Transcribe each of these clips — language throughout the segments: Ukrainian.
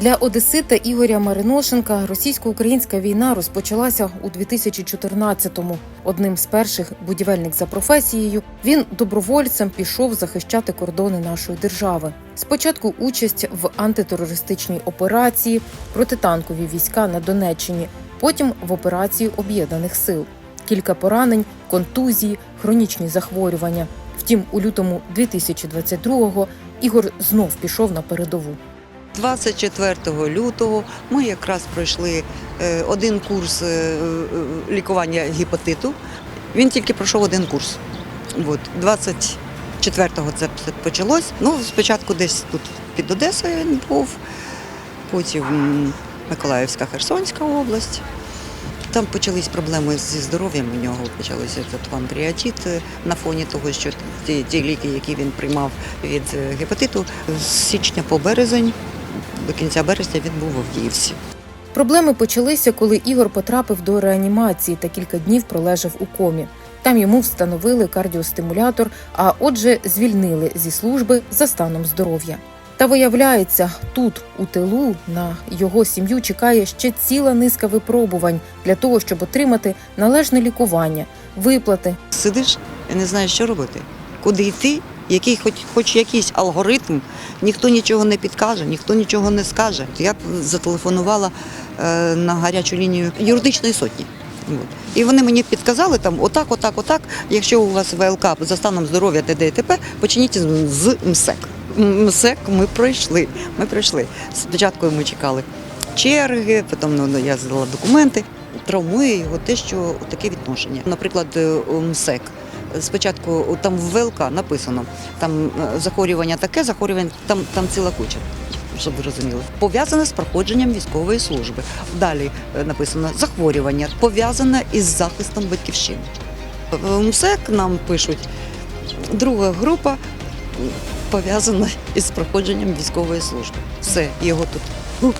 Для Одесита Ігоря Мариношенка російсько-українська війна розпочалася у 2014-му. Одним з перших будівельник за професією він добровольцем пішов захищати кордони нашої держави. Спочатку участь в антитерористичній операції, протитанкові війська на Донеччині, потім в операції об'єднаних сил. Кілька поранень, контузії, хронічні захворювання. Втім, у лютому 2022-го Ігор знов пішов на передову. 24 лютого ми якраз пройшли е, один курс е, е, лікування гепатиту. Він тільки пройшов один курс. От, 24-го це почалось. Ну, спочатку десь тут під Одесою він був, потім Миколаївська, Херсонська область. Там почались проблеми зі здоров'ям у нього, панкреатит е, на фоні того, що ті, ті ліки, які він приймав від гепатиту, з січня по березень, до кінця березня він був в Авдіївці. Проблеми почалися, коли Ігор потрапив до реанімації та кілька днів пролежав у комі. Там йому встановили кардіостимулятор, а отже, звільнили зі служби за станом здоров'я. Та виявляється, тут, у тилу, на його сім'ю чекає ще ціла низка випробувань для того, щоб отримати належне лікування, виплати. Сидиш і не знаєш, що робити, куди йти, який хоч, хоч якийсь алгоритм, ніхто нічого не підкаже, ніхто нічого не скаже. Я зателефонувала е, на гарячу лінію юридичної сотні. І вони мені підказали там отак, отак, отак. Якщо у вас ВЛК за станом здоров'я ТД і ТП, почніть з- МСЕК. МСЕК ми пройшли. Ми пройшли. Спочатку ми чекали черги, потім ну, я здала документи. Травмує його те, що таке відношення. Наприклад, е, МСЕК. Спочатку там в ВЛК написано, там е, захворювання таке, захворювання, там, там ціла куча. Щоб ви розуміли, пов'язане з проходженням військової служби. Далі е, написано захворювання пов'язане із захистом батьківщини. В МСЕК нам пишуть, друга група пов'язана із проходженням військової служби. Все, його тут ну,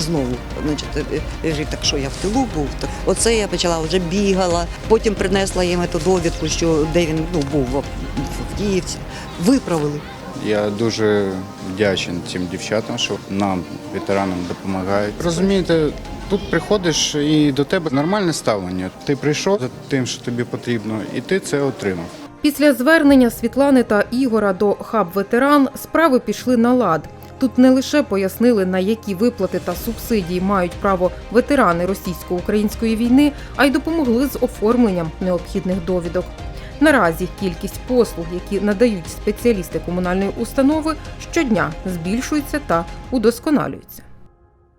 знову. Значить, е, е, так що я в тилу був. Так оце я почала вже бігала. Потім принесла їм ту довідку, що де він ну, був в Авдіївці. Виправили. Я дуже вдячний цим дівчатам, що нам, ветеранам, допомагають. Розумієте, тут приходиш і до тебе нормальне ставлення. Ти прийшов за тим, що тобі потрібно, і ти це отримав. Після звернення Світлани та Ігора до хаб ветеран справи пішли на лад. Тут не лише пояснили, на які виплати та субсидії мають право ветерани російсько-української війни, а й допомогли з оформленням необхідних довідок. Наразі кількість послуг, які надають спеціалісти комунальної установи, щодня збільшується та удосконалюється.